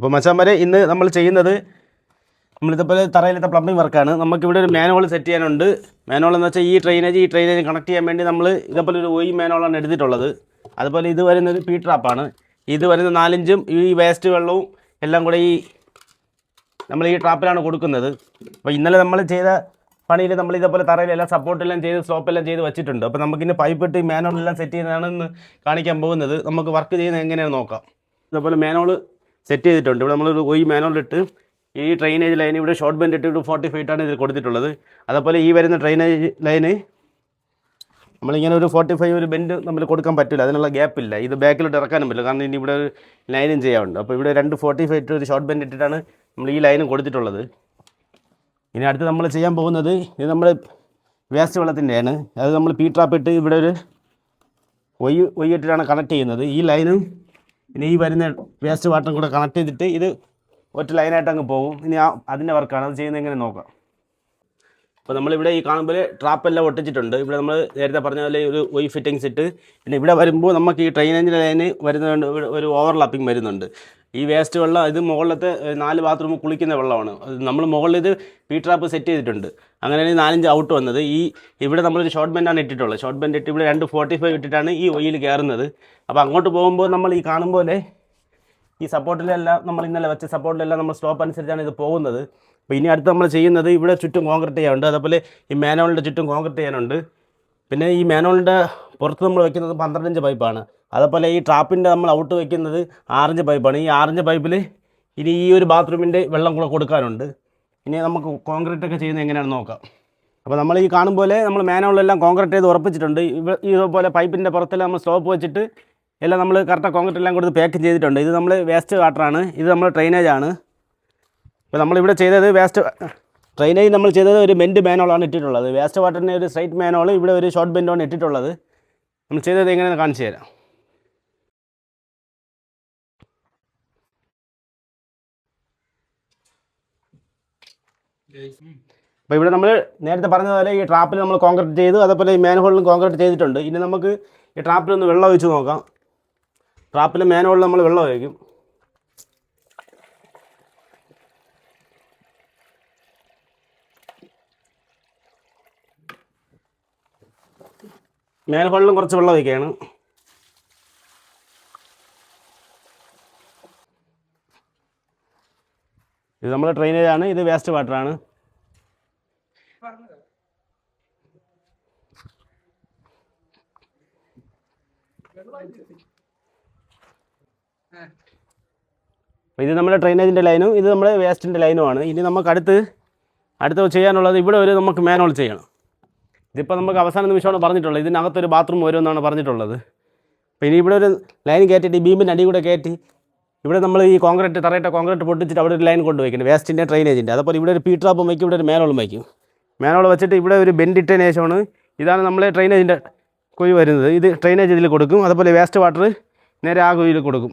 അപ്പോൾ മച്ചാന്മാരെ ഇന്ന് നമ്മൾ ചെയ്യുന്നത് നമ്മളിതേപോലെ തറയിലത്തെ പ്ലംബിംഗ് വർക്കാണ് നമുക്കിവിടെ ഒരു മാനോൾ സെറ്റ് ചെയ്യാനുണ്ട്. മാനോൾ എന്ന് വെച്ചാൽ ഈ ഡ്രെയിനേജ് ഈ ഡ്രെയിനേജ് കണക്ട് ചെയ്യാൻ വേണ്ടി നമ്മൾ ഇതേപോലെ ഒരു ഒയി മാനുവലാണ് എടുത്തിട്ടുള്ളത്. അതുപോലെ ഇത് വരുന്നത് പീ ട്രാപ്പാണ് ഇത് വരുന്ന നാലിഞ്ചും ഈ വേസ്റ്റ് വെള്ളവും എല്ലാം കൂടെ ഈ നമ്മൾ ഈ ട്രാപ്പിലാണ് കൊടുക്കുന്നത്. അപ്പോൾ ഇന്നലെ നമ്മൾ ചെയ്ത പണിയിൽ നമ്മൾ ഇതേപോലെ തറയിലെല്ലാം സപ്പോർട്ടെല്ലാം ചെയ്ത് സ്ലോപ്പെല്ലാം ചെയ്ത് വെച്ചിട്ടുണ്ട്. അപ്പോൾ നമുക്കിനി പൈപ്പ് ഇട്ട് മാനോളെല്ലാം സെറ്റ് ചെയ്യുന്നതാണെന്ന് കാണിക്കാൻ പോകുന്നത്. നമുക്ക് വർക്ക് ചെയ്യുന്നത് എങ്ങനെയാണെന്ന് നോക്കാം. ഇതേപോലെ മാനുവൽ സെറ്റ് ചെയ്തിട്ടുണ്ട്. ഇവിടെ നമ്മളൊരു ഈ മാനുവലിട്ട് ഈ ഡ്രെയിനേജ് ലൈൻ ഇവിടെ ഷോർട്ട് ബെൻഡ് ഇട്ട് ഫോർട്ടി ഫൈറ്റാണ് ഇതിൽ കൊടുത്തിട്ടുള്ളത്. അതേപോലെ ഈ വരുന്ന ഡ്രെയിനേജ് ലൈന് നമ്മളിങ്ങനെ ഒരു ഫോർട്ടി ഫൈവ് ഒരു ബെൻഡ് നമ്മൾ കൊടുക്കാൻ പറ്റില്ല അതിനുള്ള ഗ്യാപ്പ് ഇല്ല. ഇത് ബാക്കിലോട്ട് ഇറക്കാനും പറ്റില്ല. കാരണം ഇനി ഇവിടെ ഒരു ലൈനും ചെയ്യാറുണ്ട് അപ്പോൾ ഇവിടെ രണ്ട് ഫോർട്ടി ഫൈവ് ഒരു ഷോർട്ട് ബെൻഡ് ഇട്ടിട്ടാണ് നമ്മൾ ഈ ലൈനും കൊടുത്തിട്ടുള്ളത്. ഇനി അടുത്ത് നമ്മൾ ചെയ്യാൻ പോകുന്നത് ഇത് നമ്മൾ വേസ്റ്റ് വെള്ളത്തിന്റെയാണ് അത് നമ്മൾ പീ ട്രാപ്പ് ഇട്ട് ഇവിടെ ഒരു ഒയ്യ് ഒയ്യിട്ടിട്ടാണ് കണക്ട് ചെയ്യുന്നത്. ഈ ലൈനും ഇനി ഈ വരുന്ന വേസ്റ്റ് വാട്ടറും കൂടെ കണക്ട് ചെയ്തിട്ട് ഇത് ഒറ്റ ലൈനായിട്ട് അങ്ങ് പോകും. ഇനി അതിന്റെ വർക്കാണ് അത് ചെയ്യുന്നത് എങ്ങനെ നോക്കാം? അപ്പോൾ നമ്മളിവിടെ ഈ കാണുമ്പോൾ ട്രാപ്പ് എല്ലാം ഒട്ടിച്ചിട്ടുണ്ട്. ഇവിടെ നമ്മൾ നേരത്തെ പറഞ്ഞ പോലെ ഒരു വൈ ഫിറ്റിങ്സ് ഇട്ട് പിന്നെ ഇവിടെ വരുമ്പോൾ നമുക്ക് ഈ ട്രെയിനേജിന്റെ ലൈന് വരുന്നുണ്ട് ഒരു ഓവർലാപ്പിംഗ് വരുന്നുണ്ട്. ഈ വേസ്റ്റ് വെള്ളം ഇത് മുകളിലത്തെ നാല് ബാത്റൂം കുളിക്കുന്ന വെള്ളമാണ്. നമ്മൾ മുകളിൽ ഇത് പി ട്രാപ്പ് സെറ്റ് ചെയ്തിട്ടുണ്ട്. അങ്ങനെയാണ് നാലഞ്ച് ഔട്ട് വന്നത്. ഈ ഇവിടെ നമ്മളൊരു ഷോർട്ട് ബെൻഡാണ് ഇട്ടിട്ടുള്ളത്. ഷോർട്ട് ബെൻഡ് ഇട്ട് ഇവിടെ രണ്ട് ഫോർട്ടി ഫൈവ് ഇട്ടിട്ടാണ് ഈ ഒയിൽ കയറുന്നത് അപ്പോൾ അങ്ങോട്ട് പോകുമ്പോൾ നമ്മൾ ഈ കാണും പോലെ ഈ സപ്പോർട്ടിലെല്ലാം നമ്മൾ ഇന്നലെ വെച്ച സപ്പോർട്ടിലെല്ലാം നമ്മൾ സ്റ്റോപ്പ് അനുസരിച്ചാണ് ഇത് പോകുന്നത്. അപ്പോൾ ഇനി അടുത്ത് നമ്മൾ ചെയ്യുന്നത് ഇവിടെ ചുറ്റും കോൺക്രീറ്റ് ചെയ്യാനുണ്ട്. അതേപോലെ ഈ മാനോളിന്റെ ചുറ്റും കോൺക്രീറ്റ് ചെയ്യാനുണ്ട്. പിന്നെ ഈ മാനോളിന്റെ പുറത്ത് നമ്മൾ വെക്കുന്നത് പന്ത്രണ്ട് ഇഞ്ച് പൈപ്പാണ് അതേപോലെ ഈ ട്രാപ്പിന്റെ നമ്മൾ ഔട്ട് വെക്കുന്നത് ആറിഞ്ച് പൈപ്പാണ് ഈ ആറിഞ്ച് പൈപ്പിൽ ഇനി ഈ ഒരു ബാത്റൂമിന്റെ വെള്ളം കൂടെ കൊടുക്കാനുണ്ട്. ഇനി നമുക്ക് കോൺക്രീറ്റ് ഒക്കെ ചെയ്യുന്നത് എങ്ങനെയാണെന്ന് നോക്കാം. അപ്പോൾ നമ്മൾ ഈ കാണും പോലെ നമ്മൾ മാനോളിലെല്ലാം കോൺക്രീറ്റ് ചെയ്ത് ഉറപ്പിച്ചിട്ടുണ്ട്. ഇവ ഇതുപോലെ പൈപ്പിന്റെ പുറത്തെല്ലാം നമ്മൾ സ്റ്റോപ്പ് വെച്ചിട്ട് എല്ലാം നമ്മൾ കറക്റ്റ് കോൺക്രീറ്റ് എല്ലാം കൊടുത്ത് പാക്ക് ചെയ്തിട്ടുണ്ട്. ഇത് നമ്മൾ വേസ്റ്റ് വാട്ടറാണ് ഇത് നമ്മൾ ഡ്രെയിനേജ് ആണ്. ഇപ്പോൾ നമ്മളിവിടെ ചെയ്തത് വേസ്റ്റ് ഡ്രെയിനേജ് നമ്മൾ ചെയ്തത് ഒരു ബെൻഡ് മാനോളാണ് ഇട്ടിട്ടുള്ളത്. വേസ്റ്റ് വാട്ടറിനെ ഒരു സ്ട്രൈറ്റ് മാനോൾ ഇവിടെ ഒരു ഷോർട്ട് ബെൻഡാണ് ഇട്ടിട്ടുള്ളത്. നമ്മൾ ചെയ്തത് എങ്ങനെയാണെന്ന് കാണിച്ചു തരാം. അപ്പോൾ ഇവിടെ നമ്മൾ നേരത്തെ പറഞ്ഞതുപോലെ പോലെ ഈ ട്രാപ്പിൽ നമ്മൾ കോൺക്രീറ്റ് ചെയ്തു അതേപോലെ ഈ മാനഹോളിലും കോൺക്രീറ്റ് ചെയ്തിട്ടുണ്ട്. ഇനി നമുക്ക് ഈ ട്രാപ്പിൽ ഒന്ന് വെള്ളം ഒഴിച്ച് നോക്കാം. ട്രാപ്പിൽ മാൻഹോളിൽ നമ്മൾ വെള്ളം ഒഴിക്കും. മാൻഹോളിലും കുറച്ച് വെള്ളം ഒഴിക്കുകയാണ് ഇത് നമ്മുടെ ഡ്രെയിനേജ് ആണ് ഇത് വേസ്റ്റ് വാട്ടറാണ് ആണ്. ഇത് നമ്മുടെ ഡ്രെയിനേജിന്റെ ലൈനും ഇത് നമ്മുടെ വേസ്റ്റിന്റെ ലൈനുമാണ് ഇനി നമുക്ക് അടുത്ത് അടുത്ത് ചെയ്യാനുള്ളത് ഇവിടെ ഒരു നമുക്ക് മാനുവൽ ചെയ്യണം. ഇതിപ്പോൾ നമുക്ക് അവസാന നിമിഷമാണ് പറഞ്ഞിട്ടുള്ളത്. ഇതിനകത്തൊരു ബാത്റൂം വരുമെന്നാണ് പറഞ്ഞിട്ടുള്ളത്. അപ്പോൾ ഇനി ഇവിടെ ഒരു ലൈൻ കയറ്റിയിട്ട് ഈ ബീമിന്റെ അടി കൂടെ കയറ്റി ഇവിടെ നമ്മൾ ഈ കോൺക്രീറ്റ് തറയിട്ട കോൺക്രീറ്റ് പൊട്ടിച്ചിട്ട് അവിടെ ഒരു ലൈൻ കൊണ്ടുവയ്ക്കുന്നത് വേസ്റ്റിന്റെ ഡ്രെയിനേജിന്റെ അതുപോലെ ഇവിടെ ഒരു പീട്രാപ്പും വയ്ക്കും ഇവിടെ ഒരു മാനോളും വയ്ക്കും മേലോളം വെച്ചിട്ട് ഇവിടെ ഒരു ബെൻഡ് ഇട്ടതിന് ശേഷമാണ് ഇതാണ് നമ്മളെ ഡ്രെയിനേജിന്റെ കുഴി വരുന്നത്. ഇത് ഡ്രെയിനേജ് ഇതിൽ കൊടുക്കും. അതുപോലെ വേസ്റ്റ് വാട്ടർ നേരെ ആ കുഴിയിൽ കൊടുക്കും.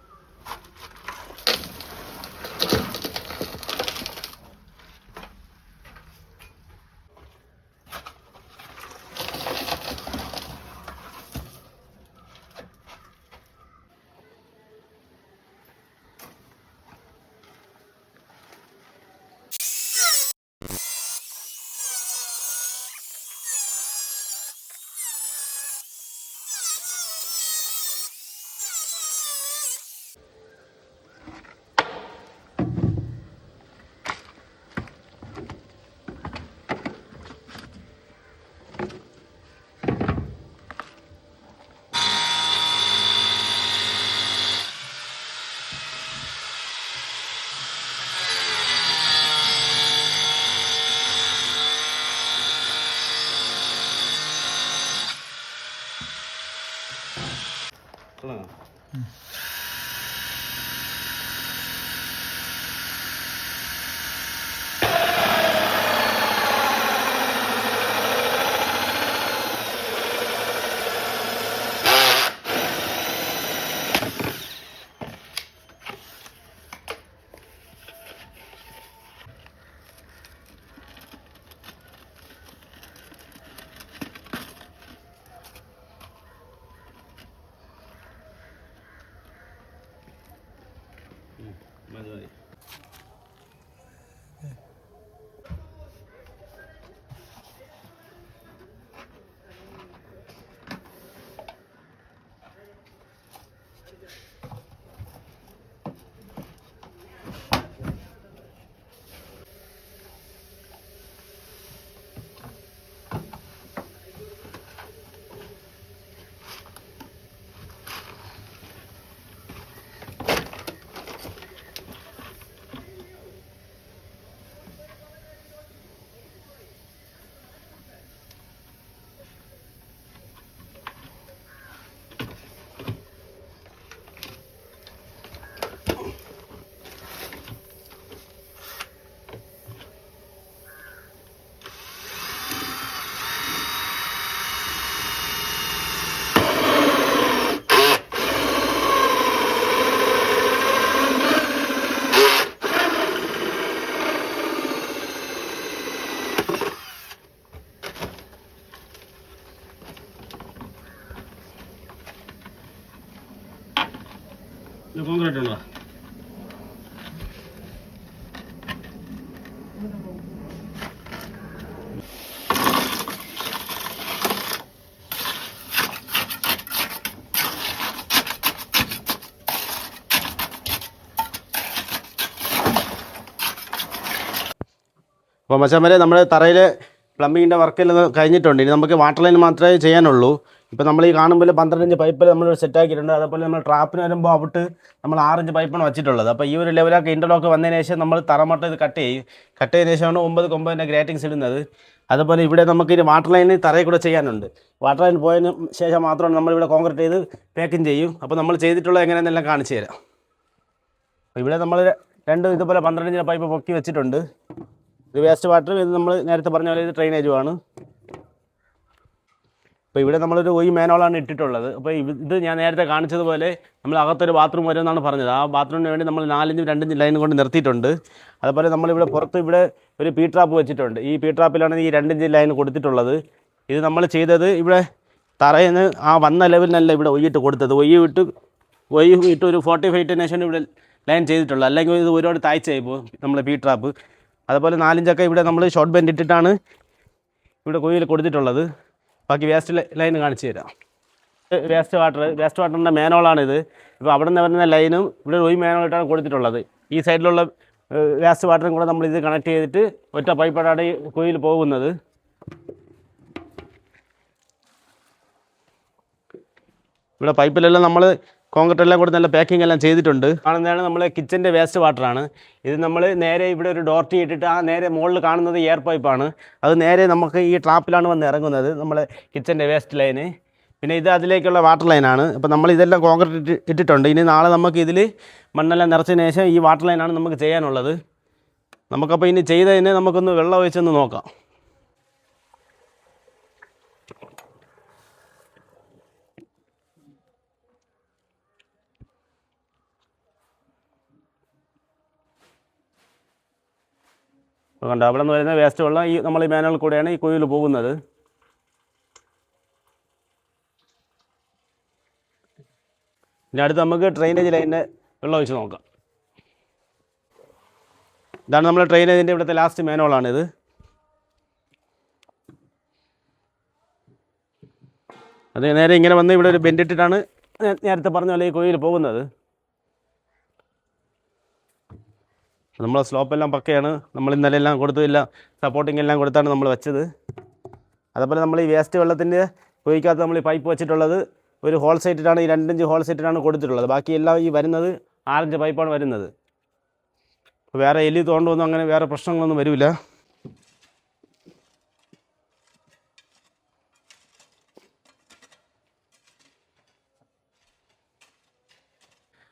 不冷 അപ്പോൾ മച്ചാമരെ നമ്മുടെ തറയിൽ പ്ലംബിങ്ങിന്റെ വർക്കെല്ലാം കഴിഞ്ഞിട്ടുണ്ട്. ഇനി നമുക്ക് വാട്ടർ ലൈൻ മാത്രമേ ചെയ്യാനുള്ളൂ. ഇപ്പോൾ നമ്മൾ ഈ കാണുമ്പോൾ പന്ത്രണ്ട് ഇഞ്ച് പൈപ്പ് നമ്മൾ സെറ്റ് ആക്കിയിട്ടുണ്ട്. അതേപോലെ നമ്മൾ ട്രാപ്പിന് വരുമ്പോൾ അവിട്ട് നമ്മൾ ആറിഞ്ച് പൈപ്പാണ് വെച്ചിട്ടുള്ളത്. അപ്പോൾ ഈ ഒരു ലെവലൊക്കെ ഇന്റർലോക്ക് വന്നതിന് ശേഷം നമ്മൾ തറമട്ട ഇത് കട്ട് ചെയ്യും. കട്ട് ചെയ്തതിന് ശേഷമാണ് ഒമ്പത് കൊമ്പതിന്റെ ഗ്രാറ്റിങ്സ് ഇടുന്നത്. അതുപോലെ ഇവിടെ നമുക്ക് ഇനി വാട്ടർ ലൈന് തറയിൽ കൂടെ ചെയ്യാനുണ്ട്. വാട്ടർ ലൈൻ പോയതിന് ശേഷം മാത്രമാണ് നമ്മളിവിടെ കോൺക്രീറ്റ് ചെയ്ത് പാക്കിങ് ചെയ്യും. അപ്പോൾ നമ്മൾ ചെയ്തിട്ടുള്ള എങ്ങനെയാണെന്നെല്ലാം കാണിച്ചു തരാം. ഇവിടെ നമ്മൾ രണ്ട് ഇതുപോലെ പന്ത്രണ്ട് പൈപ്പ് പൊക്കി വെച്ചിട്ടുണ്ട്. ഇത് വേസ്റ്റ് വാട്ടർ ഇത് നമ്മൾ നേരത്തെ പറഞ്ഞ പോലെ ഇത് ഡ്രെയിനേജുമാണ് അപ്പോൾ ഇവിടെ നമ്മളൊരു ഒയ് മേനോളാണ് ഇട്ടിട്ടുള്ളത്. അപ്പോൾ ഇത് ഞാൻ നേരത്തെ കാണിച്ചതുപോലെ നമ്മൾ അകത്തൊരു ബാത്റൂം വരുമെന്നാണ് പറഞ്ഞത്. ആ ബാത്റൂമിന് വേണ്ടി നമ്മൾ നാലഞ്ചും രണ്ടും ലൈൻ കൊണ്ട് നിർത്തിയിട്ടുണ്ട്. അതുപോലെ നമ്മളിവിടെ പുറത്ത് ഇവിടെ ഒരു പീ ട്രാപ്പ് വെച്ചിട്ടുണ്ട്. ഈ പീ ട്രാപ്പിലാണ് ഈ രണ്ടിഞ്ച് ലൈൻ കൊടുത്തിട്ടുള്ളത്. ഇത് നമ്മൾ ചെയ്തത് ഇവിടെ തറയിൽ നിന്ന് ആ വന്ന ലെവലിനല്ല ഇവിടെ ഒയ്യിട്ട് കൊടുത്തത്. ഒയ്യ് വിട്ട് ഒയ്യ് വിട്ട് ഒരു ഫോർട്ടി ഫൈവ് ടെൻ ഇവിടെ ലൈൻ ചെയ്തിട്ടുള്ളൂ അല്ലെങ്കിൽ ഇത് ഒരുപാട് താഴ്ചയായി പോകും നമ്മൾ പീ ട്രാപ്പ് അതുപോലെ നാലിഞ്ചൊക്കെ ഇവിടെ നമ്മൾ ഷോർട്ട് ബെൻഡ് ഇട്ടിട്ടാണ് ഇവിടെ കുഴിയിൽ കൊടുത്തിട്ടുള്ളത്. ബാക്കി വേസ്റ്റ് ലൈൻ കാണിച്ചു തരാം. വേസ്റ്റ് വാട്ടർ വേസ്റ്റ് വാട്ടറിന്റെ മേനോളാണിത് ഇപ്പോൾ അവിടെ നിന്ന് വരുന്ന ലൈനും ഇവിടെ ഒരു മേനോളായിട്ടാണ് കൊടുത്തിട്ടുള്ളത്. ഈ സൈഡിലുള്ള വേസ്റ്റ് വാട്ടറും കൂടെ നമ്മൾ ഇത് കണക്ട് ചെയ്തിട്ട് ഒറ്റ പൈപ്പടാണ് ഈ കുഴിയിൽ പോകുന്നത്. ഇവിടെ പൈപ്പിലെല്ലാം നമ്മൾ കോൺക്രീറ്റ് എല്ലാം കൂടെ നല്ല പാക്കിംഗ് എല്ലാം ചെയ്തിട്ടുണ്ട്. കാണുന്നതാണ് നമ്മളെ കിച്ചന്റെ വേസ്റ്റ് വാട്ടറാണ് ഇത് നമ്മൾ നേരെ ഇവിടെ ഒരു ഡോർട്ടി ഇട്ടിട്ട് ആ നേരെ മുകളിൽ കാണുന്നത് എയർ പൈപ്പാണ് അത് നേരെ നമുക്ക് ഈ ട്രാപ്പിലാണ് വന്ന് ഇറങ്ങുന്നത് നമ്മളെ കിച്ചന്റെ വേസ്റ്റ് ലൈന് പിന്നെ ഇത് അതിലേക്കുള്ള വാട്ടർ ലൈനാണ് അപ്പോൾ നമ്മൾ ഇതെല്ലാം കോൺക്രീറ്റ് ഇട്ട് ഇട്ടിട്ടുണ്ട്. ഇനി നാളെ നമുക്ക് ഇതിൽ മണ്ണെല്ലാം നിറച്ചതിന് ശേഷം ഈ വാട്ടർ ലൈനാണ് നമുക്ക് ചെയ്യാനുള്ളത്. നമുക്കപ്പോൾ ഇനി ചെയ്തതിന് നമുക്കൊന്ന് വെള്ളം ഒഴിച്ചൊന്ന് നോക്കാം. കണ്ടോ അവിടെ നിന്ന് വരുന്ന വേസ്റ്റ് വെള്ളം ഈ നമ്മൾ ഈ മാനുവൽ കൂടെയാണ് ഈ കുഴിയിൽ പോകുന്നത്. ഇനി അടുത്ത് നമുക്ക് ഡ്രെയിനേജ് ലൈനിന്റെ വെള്ളം ഒഴിച്ച് നോക്കാം. ഇതാണ് നമ്മുടെ ഡ്രെയിനേജിന്റെ ഇവിടുത്തെ ലാസ്റ്റ് മാനുവലാണിത് അത് നേരെ ഇങ്ങനെ വന്ന് ഇവിടെ ഒരു ബെൻഡിട്ടിട്ടാണ് നേരത്തെ പറഞ്ഞ പോലെ ഈ കുഴിയിൽ പോകുന്നത്. നമ്മളെ സ്ലോപ്പെല്ലാം പക്കയാണ്. നമ്മൾ ഇന്നലെ എല്ലാം കൊടുത്തു. എല്ലാം സപ്പോർട്ടിങ് എല്ലാം കൊടുത്താണ് നമ്മൾ വെച്ചത്. അതേപോലെ നമ്മൾ ഈ വേസ്റ്റ് വെള്ളത്തിന്റെ ഉപയോഗിക്കാത്ത നമ്മൾ ഈ പൈപ്പ് വെച്ചിട്ടുള്ളത് ഒരു ഹോൾ സൈറ്റിലാണ് ഈ രണ്ടിഞ്ച് ഹോൾ സൈറ്റിലാണ് കൊടുത്തിട്ടുള്ളത്. ബാക്കി എല്ലാം ഈ വരുന്നത് ആറിഞ്ച് പൈപ്പാണ് വരുന്നത്. വേറെ എലി തോണ്ടൊന്നും അങ്ങനെ വേറെ പ്രശ്നങ്ങളൊന്നും വരില്ല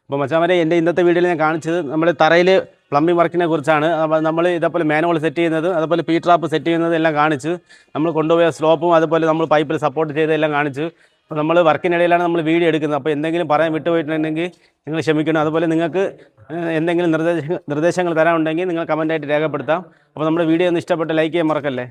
അപ്പോൾ മച്ചാമരെ എന്റെ ഇന്നത്തെ വീഡിയോയിൽ ഞാൻ കാണിച്ചത് നമ്മൾ തറയിൽ പ്ലംബിംഗ് വർക്കിനെ കുറിച്ചാണ്. നമ്മൾ ഇതേപോലെ മാനുവൽ സെറ്റ് ചെയ്യുന്നത് അതുപോലെ പി ട്രാപ്പ് സെറ്റ് ചെയ്യുന്നത് എല്ലാം കാണിച്ച് നമ്മൾ കൊണ്ടുപോയ സ്ലോപ്പും അതുപോലെ നമ്മൾ പൈപ്പിൽ സപ്പോർട്ട് ചെയ്തതെല്ലാം കാണിച്ച് അപ്പോൾ നമ്മൾ വർക്കിനിടയിലാണ് നമ്മൾ വീഡിയോ എടുക്കുന്നത്. അപ്പോൾ എന്തെങ്കിലും പറയാൻ വിട്ടുപോയിട്ടുണ്ടെങ്കിൽ നിങ്ങൾ ക്ഷമിക്കണം. അതുപോലെ നിങ്ങൾക്ക് എന്തെങ്കിലും നിർദ്ദേശ നിർദ്ദേശങ്ങൾ തരാനുണ്ടെങ്കിൽ നിങ്ങൾ കമന്റായിട്ട് രേഖപ്പെടുത്താം. അപ്പോൾ നമ്മുടെ വീഡിയോ ഒന്ന് ഇഷ്ടപ്പെട്ട് ലൈക്ക് ചെയ്യാൻ മറക്കല്ലേ?